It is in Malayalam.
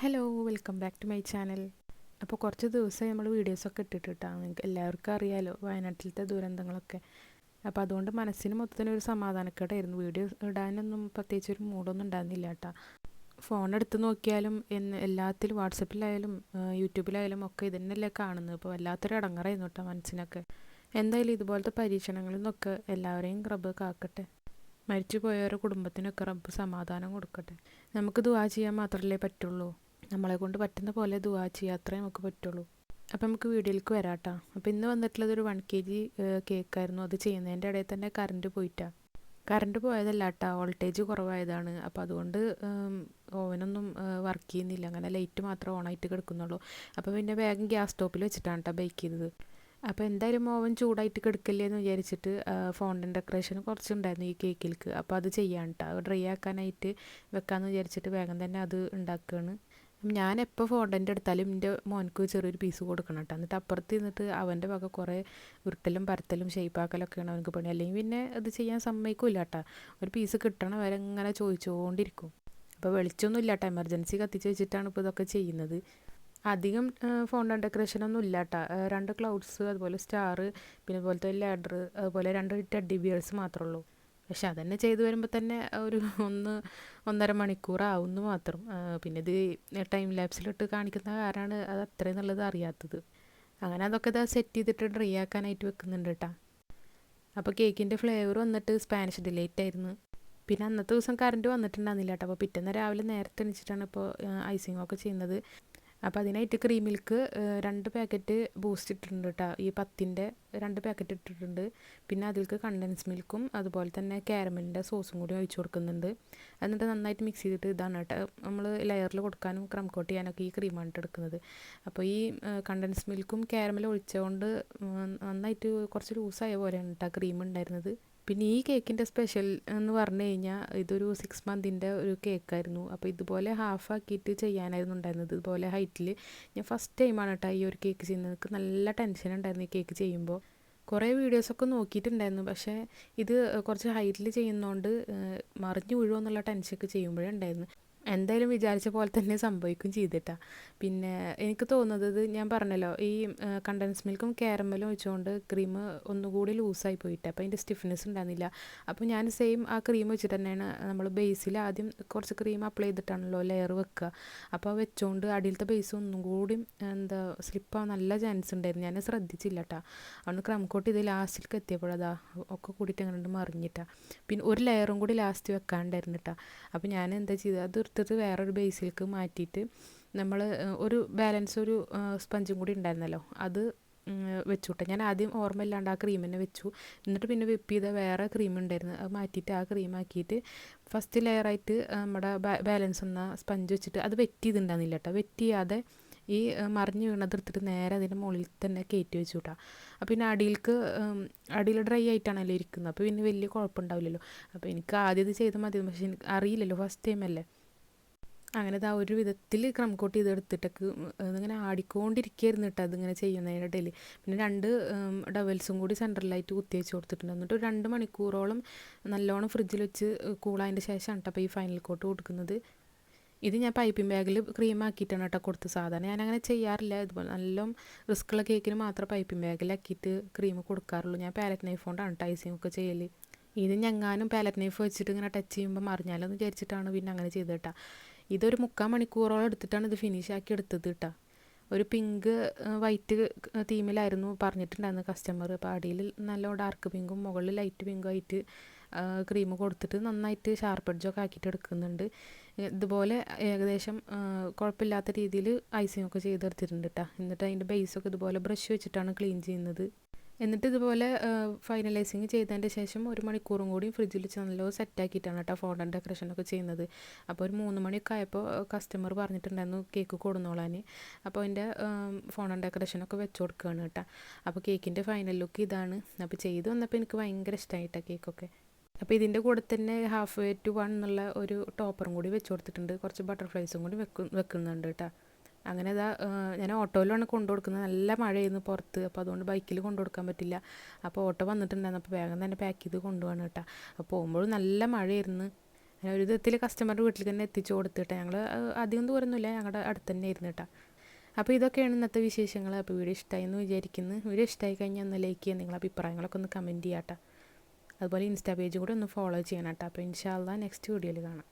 Hello welcome back to my channel അപ്പോൾ കുറച്ച് ദിവസമായി നമ്മൾ വീഡിയോസൊക്കെ ഇട്ടിട്ടാണ് നിങ്ങൾക്ക് എല്ലാവർക്കും അറിയാമല്ലോ വയനാട്ടിലത്തെ ദുരന്തങ്ങളൊക്കെ. അപ്പോൾ അതുകൊണ്ട് മനസ്സിന് മൊത്തത്തിനൊരു സമാധാനക്കേടായിരുന്നു. വീഡിയോ ഇടാനൊന്നും പ്രത്യേകിച്ച് ഒരു മൂഡൊന്നും ഉണ്ടായിരുന്നില്ല കേട്ടോ. ഫോൺ എടുത്ത് നോക്കിയാലും എന്ന് എല്ലാത്തിലും വാട്സപ്പിലായാലും യൂട്യൂബിലായാലും ഒക്കെ ഇതന്നെയല്ലേ കാണുന്നത്. അപ്പോൾ വല്ലാത്തൊരു അടങ്ങറായിരുന്നു കേട്ടോ മനസ്സിനൊക്കെ. എന്തായാലും ഇതുപോലത്തെ പരീക്ഷണങ്ങളിൽ നിന്നൊക്കെ എല്ലാവരെയും റബ്ബ് കാക്കട്ടെ. മരിച്ചു പോയവരുടെ കുടുംബത്തിനൊക്കെ റബ്ബ് സമാധാനം കൊടുക്കട്ടെ. നമുക്ക് ദുവാ ചെയ്യാൻ മാത്രമല്ലേ പറ്റുള്ളൂ. നമ്മളെ കൊണ്ട് പറ്റുന്ന പോലെ ദുവാ ചെയ്യുക അത്രേ നമുക്ക് പറ്റുള്ളൂ. അപ്പം നമുക്ക് വീഡിയോയിലേക്ക് വരാം കേട്ടോ അപ്പോൾ ഇന്ന് വന്നിട്ടുള്ളത് ഒരു വൺ കെ ജി കേക്കായിരുന്നു അത് ചെയ്യുന്നതിന്റെ ഇടയിൽ തന്നെ കറണ്ട് പോയിട്ടാ. കറണ്ട് പോയതല്ല കേട്ടോ വോൾട്ടേജ് കുറവായതാണ്. അപ്പോൾ അതുകൊണ്ട് ഓവനൊന്നും വർക്ക് ചെയ്യുന്നില്ല. അങ്ങനെ ലൈറ്റ് മാത്രം ഓണായിട്ട് കിടക്കുന്നുള്ളൂ. അപ്പോൾ പിന്നെ വേഗം ഗ്യാസ് സ്റ്റോപ്പിൽ വെച്ചിട്ടാണ് കേട്ടോ ബേക്ക് ചെയ്തത്. അപ്പോൾ എന്തായാലും ഓവൻ ചൂടായിട്ട് കിടക്കില്ലേ എന്ന് വിചാരിച്ചിട്ട് ഫോണ്ടൻ ഡെക്കറേഷൻ കുറച്ചുണ്ടായിരുന്നു ഈ കേക്കിൽക്ക് അപ്പോൾ അത് ചെയ്യാൻ കേട്ടോ ഡ്രൈ ആക്കാനായിട്ട് വെക്കാമെന്ന് വിചാരിച്ചിട്ട് വേഗം തന്നെ അത് ഉണ്ടാക്കുകയാണ് ഞാൻ എപ്പോൾ ഫോണ്ടന്റെ എടുത്താലും എന്റെ മോനക്ക് ചെറിയൊരു പീസ് കൊടുക്കണം കേട്ടോ. എന്നിട്ട് അപ്പുറത്ത് നിന്നിട്ട് അവന്റെ വക കുറേ ഉരുട്ടലും പരത്തലും ഷെയ്പ്പാക്കലൊക്കെയാണ് അവനക്ക് പണി. അല്ലെങ്കിൽ പിന്നെ അത് ചെയ്യാൻ സമ്മതിക്കില്ല കേട്ടോ. ഒരു പീസ് കിട്ടണ വരെ ഇങ്ങനെ ചോദിച്ചുകൊണ്ടിരിക്കും അപ്പോൾ വെളിച്ചൊന്നും ഇല്ല കേട്ടോ. എമർജൻസി കത്തിച്ച് വെച്ചിട്ടാണ് ഇപ്പോൾ ഇതൊക്കെ ചെയ്യുന്നത്. അധികം ഫോണ്ടൻ ഡെക്കറേഷൻ ഒന്നും ഇല്ല കേട്ടോ. രണ്ട് ക്ലൗഡ്സ് അതുപോലെ സ്റ്റാർ പിന്നെ അതുപോലത്തെ ലാഡർ അതുപോലെ രണ്ട് ടെഡ്ഡി ബിയേഴ്സ് മാത്രമേ ഉള്ളൂ. പക്ഷെ അതന്നെ ചെയ്തു വരുമ്പോൾ തന്നെ ഒരു ഒന്ന് ഒന്നര മണിക്കൂറാവുന്നു മാത്രം. പിന്നെ ഇത് ടൈം ലാപ്സിലിട്ട് കാണിക്കുന്ന കാരാണ് അത് അത്രയും നല്ലത് അറിയാത്തത്. അങ്ങനെ അതൊക്കെ ഇതാ സെറ്റ് ചെയ്തിട്ട് ഡ്രൈ ആക്കാനായിട്ട് വെക്കുന്നുണ്ട് കേട്ടോ അപ്പോൾ കേക്കിന്റെ ഫ്ലേവർ വന്നിട്ട് സ്പാനിഷ് ഡിലേറ്റ് ആയിരുന്നു. പിന്നെ അന്നത്തെ ദിവസം കറണ്ട് വന്നിട്ടുണ്ടായിരുന്നില്ല കേട്ടോ അപ്പോൾ പിറ്റേന്ന് രാവിലെ നേരത്തെ എണീച്ചിട്ടാണ് ഇപ്പോൾ ഐസിങ് ഒക്കെ ചെയ്യുന്നത്. അപ്പോൾ അതിനായിട്ട് ക്രീം മിൽക്ക് രണ്ട് പാക്കറ്റ് ബൂസ്റ്റ് ഇട്ടിട്ടുണ്ട് കേട്ടോ ഈ പത്തിന്റെ രണ്ട് പാക്കറ്റ് ഇട്ടിട്ടുണ്ട്. പിന്നെ അതിൽക്ക് കണ്ടൻസ് മിൽക്കും അതുപോലെ തന്നെ കാരമലിന്റെ സോസും കൂടി ഒഴിച്ചു കൊടുക്കുന്നുണ്ട്. എന്നിട്ട് നന്നായിട്ട് മിക്സ് ചെയ്തിട്ട് ഇതാണ് കേട്ടോ നമ്മൾ ലെയറിൽ കൊടുക്കാനും ക്രം കോട്ട് ചെയ്യാനൊക്കെ ഈ ക്രീമാണ് എടുക്കുന്നത്. അപ്പോൾ ഈ കണ്ടൻസ് മിൽക്കും കാരമലും ഒഴിച്ചുകൊണ്ട് നന്നായിട്ട് കുറച്ച് ലൂസായ പോലെയാണ് കേട്ടോ ക്രീം ഉണ്ടായിരുന്നത് പിന്നെ ഈ കേക്കിന്റെ സ്പെഷ്യൽ എന്ന് പറഞ്ഞു കഴിഞ്ഞാൽ ഇതൊരു സിക്സ് മന്തിന്റെ ഒരു കേക്കായിരുന്നു. അപ്പോൾ ഇതുപോലെ ഹാഫ് ആക്കിയിട്ട് ചെയ്യാനായിരുന്നു ഉണ്ടായിരുന്നത്. ഇതുപോലെ ഹൈറ്റിൽ ഞാൻ ഫസ്റ്റ് ടൈമാണ് കേട്ടോ ഈ ഒരു കേക്ക് ചെയ്യുന്നത്. എനിക്ക് നല്ല ടെൻഷൻ ഉണ്ടായിരുന്നു ഈ കേക്ക് ചെയ്യുമ്പോൾ. കുറേ വീഡിയോസൊക്കെ നോക്കിയിട്ടുണ്ടായിരുന്നു. പക്ഷേ ഇത് കുറച്ച് ഹൈറ്റിൽ ചെയ്യുന്നതുകൊണ്ട് മറിഞ്ഞു വീഴുമോ എന്നുള്ള ടെൻഷനൊക്കെ ചെയ്യുമ്പോഴേ ഉണ്ടായിരുന്നു. എന്തായാലും വിചാരിച്ച പോലെ തന്നെ സംഭവിക്കും ചെയ്തിട്ടാ. പിന്നെ എനിക്ക് തോന്നുന്നത് ഞാൻ പറഞ്ഞല്ലോ ഈ കണ്ടൻസ് മിൽക്കും കാരമലും വെച്ചുകൊണ്ട് ക്രീം ഒന്നുകൂടി ലൂസായി പോയിട്ട് അപ്പോൾ അതിന്റെ സ്റ്റിഫ്നെസ് ഉണ്ടായിരുന്നില്ല. അപ്പോൾ ഞാൻ സെയിം ആ ക്രീം വെച്ചിട്ട് തന്നെയാണ് നമ്മൾ ബേസിൽ ആദ്യം കുറച്ച് ക്രീം അപ്ലൈ ചെയ്തിട്ടാണല്ലോ ലെയർ വെക്കുക അപ്പോൾ വെച്ചുകൊണ്ട് അടിയിലത്തെ ബേസ് ഒന്നും കൂടി എന്താ സ്ലിപ്പാവാൻ നല്ല ചാൻസ് ഉണ്ടായിരുന്നു. ഞാൻ ശ്രദ്ധിച്ചില്ല കേട്ടോ അതുകൊണ്ട് ക്രം കോട്ട് ഇത് ലാസ്റ്റിലേക്ക് എത്തിയപ്പോഴതാ ഒക്കെ കൂടിയിട്ട് അങ്ങനെ മറിഞ്ഞിട്ടാ. പിന്നെ ഒരു ലെയറും കൂടി ലാസ്റ്റ് വെക്കാണ്ടായിരുന്നു കേട്ടോ അപ്പോൾ ഞാൻ എന്താ ചെയ്തത്? അത് എടുത്തിട്ട് വേറൊരു ബേസിലേക്ക് മാറ്റിയിട്ട് നമ്മൾ ഒരു ബാലൻസ് ഒരു സ്പഞ്ചും കൂടി ഉണ്ടായിരുന്നല്ലോ. അത് വെച്ചുവിട്ടെ ഞാൻ ആദ്യം ഓർമ്മയില്ലാണ്ട് ആ ക്രീം തന്നെ വെച്ചു. എന്നിട്ട് പിന്നെ വിപ്പ് ചെയ്ത വേറെ ക്രീം ഉണ്ടായിരുന്നു. അത് മാറ്റിയിട്ട് ആ ക്രീം ആക്കിയിട്ട് ഫസ്റ്റ് ലെയറായിട്ട് നമ്മുടെ ബാലൻസ് എന്ന സ്പഞ്ച് വെച്ചിട്ട് അത് വെറ്റ് ചെയ്തിട്ടുണ്ടായിരുന്നില്ല കേട്ടോ വെറ്റ് ചെയ്യാതെ ഈ മറിഞ്ഞ് വീണത് എടുത്തിട്ട് നേരെ അതിന്റെ മുകളിൽ തന്നെ കയറ്റി വെച്ചു കേട്ടോ അപ്പോൾ പിന്നെ അടിയിലേക്ക് അടിയിൽ ഡ്രൈ ആയിട്ടാണല്ലോ ഇരിക്കുന്നത്. അപ്പോൾ പിന്നെ വലിയ കുഴപ്പമുണ്ടാവില്ലല്ലോ. അപ്പോൾ എനിക്ക് ആദ്യം ഇത് ചെയ്താൽ മതി പക്ഷേ എനിക്ക് അറിയില്ലല്ലോ ഫസ്റ്റ് ടൈം അല്ലേ. അങ്ങനെ ആ ഒരു വിധത്തിൽ ക്രം കോട്ട് ചെയ്ത് എടുത്തിട്ടൊക്കെ അതിങ്ങനെ ആടിക്കൊണ്ടിരിക്കുകയായിരുന്നു കേട്ടോ അതിങ്ങനെ ചെയ്യുന്നതിന്റെ ഇടയിൽ. പിന്നെ രണ്ട് ഡവൽസും കൂടി സെൻട്രലായിട്ട് കുത്തി വെച്ച് കൊടുത്തിട്ടുണ്ട്. എന്നിട്ട് ഒരു രണ്ട് മണിക്കൂറോളം നല്ലോണം ഫ്രിഡ്ജിൽ വെച്ച് കൂളായതിന്റെ ശേഷമാണ് കേട്ടോ ഈ ഫൈനൽ കോട്ട് കൊടുക്കുന്നത്. ഇത് ഞാൻ പൈപ്പിംഗ് ബാഗിൽ ക്രീം ആക്കിയിട്ടാണ് കേട്ടോ കൊടുത്ത് സാധാരണ ഞാൻ അങ്ങനെ ചെയ്യാറില്ല. ഇതുപോലെ നല്ല റിസ്ക്കുള്ള കേക്കിന് മാത്രം പൈപ്പിംഗ് ബാഗിലാക്കിയിട്ട് ക്രീം കൊടുക്കാറുള്ളൂ. ഞാൻ പാലറ്റ് നൈഫ് കൊണ്ടാണ് ടൈസിങ് ഒക്കെ ചെയ്യൽ ഇത് ഞങ്ങാനും പാലറ്റ് നൈഫ് വെച്ചിട്ട് ഇങ്ങനെ ടച്ച് ചെയ്യുമ്പോൾ മറിഞ്ഞാലെന്ന് വിചാരിച്ചിട്ടാണ് പിന്നെ അങ്ങനെ ചെയ്ത് കേട്ടോ. ഇതൊരു മുക്കാൽ മണിക്കൂറോളം എടുത്തിട്ടാണ് ഇത് ഫിനിഷ് ആക്കി എടുത്തത് കേട്ടോ ഒരു പിങ്ക് വൈറ്റ് തീമിലായിരുന്നു പറഞ്ഞിട്ടുണ്ടായിരുന്നു കസ്റ്റമർ അപ്പോൾ അടിയിൽ നല്ല ഡാർക്ക് പിങ്കും മുകളിൽ ലൈറ്റ് പിങ്കും ആയിട്ട് ക്രീം കൊടുത്തിട്ട് നന്നായിട്ട് ഷാർപ്പ് എഡ്ജൊക്കെ ആക്കിയിട്ട് എടുക്കുന്നുണ്ട്. ഇതുപോലെ ഏകദേശം കുഴപ്പമില്ലാത്ത രീതിയിൽ ഐസിങ് ഒക്കെ ചെയ്തെടുത്തിട്ടുണ്ട് കേട്ടോ എന്നിട്ട് അതിന്റെ ബേസൊക്കെ ഇതുപോലെ ബ്രഷ് വെച്ചിട്ടാണ് ക്ലീൻ ചെയ്യുന്നത്. എന്നിട്ട് ഇതുപോലെ ഫൈനലൈസിങ് ചെയ്തതിന്റെ ശേഷം ഒരു മണിക്കൂറും കൂടി ഫ്രിഡ്ജിൽ വെച്ച് നല്ല സെറ്റാക്കിയിട്ടാണ് കേട്ടോ ഡെക്കറേഷൻ ഒക്കെ ചെയ്യുന്നത്. അപ്പോൾ ഒരു മൂന്ന് മണിയൊക്കെ ആയപ്പോൾ കസ്റ്റമർ പറഞ്ഞിട്ടുണ്ടായിരുന്നു കേക്ക് കൊടുന്നോളാൻ. അപ്പോൾ അതിന്റെ ഫോണ്ടൻ ഡെക്കറേഷനൊക്കെ വെച്ച് കൊടുക്കുകയാണ് കേട്ടോ അപ്പോൾ കേക്കിന്റെ ഫൈനൽ ലുക്ക് ഇതാണ്. അപ്പോൾ ചെയ്ത് വന്നപ്പോൾ എനിക്ക് ഭയങ്കര ഇഷ്ടമായിട്ടാണ് കേക്കൊക്കെ അപ്പോൾ ഇതിന്റെ കൂടെ തന്നെ ഹാഫ് വേ ടു വൺ എന്നുള്ള ഒരു ടോപ്പറും കൂടി വെച്ച് കൊടുത്തിട്ടുണ്ട്. കുറച്ച് ബട്ടർഫ്ലൈസും കൂടി വെക്കു വെക്കുന്നുണ്ട് കേട്ടോ അങ്ങനെ ഇതാ ഞാൻ ഓട്ടോയിലാണ് കൊണ്ടു കൊടുക്കുന്നത് നല്ല മഴയായിരുന്നു പുറത്ത്. അപ്പോൾ അതുകൊണ്ട് ബൈക്കിൽ കൊണ്ടു കൊടുക്കാൻ പറ്റില്ല. അപ്പോൾ ഓട്ടോ വന്നിട്ടുണ്ടായിരുന്നു. അപ്പോൾ വേഗം തന്നെ പാക്ക് ചെയ്ത് കൊണ്ടുപോകണം കേട്ടോ. അപ്പോൾ പോകുമ്പോഴും നല്ല മഴയായിരുന്നു. ഞാൻ ഒരു വിധത്തിൽ കസ്റ്റമറുടെ വീട്ടിൽ തന്നെ എത്തിച്ചു കൊടുത്തിട്ട് ഞങ്ങൾ അധികം ദൂരമൊന്നുമില്ല. ഞങ്ങളുടെ അടുത്ത് തന്നെ ഇരുന്ന് കേട്ടോ. അപ്പോൾ ഇതൊക്കെയാണ് ഇന്നത്തെ വിശേഷങ്ങൾ. അപ്പോൾ വീഡിയോ ഇഷ്ടമായി എന്ന് വിചാരിക്കുന്നു. വീഡിയോ ഇഷ്ടമായി കഴിഞ്ഞാൽ ഒന്ന് ലൈക്ക് ചെയ്യുക. നിങ്ങളുടെ അഭിപ്രായങ്ങളൊക്കെ ഒന്ന് കമന്റ് ചെയ്യാം കേട്ടോ. അതുപോലെ ഇൻസ്റ്റാ പേജ് കൂടെ ഒന്ന് ഫോളോ ചെയ്യണം കേട്ടോ. അപ്പോൾ ഇൻഷാല്ല നെക്സ്റ്റ് വീഡിയോയിൽ കാണാം.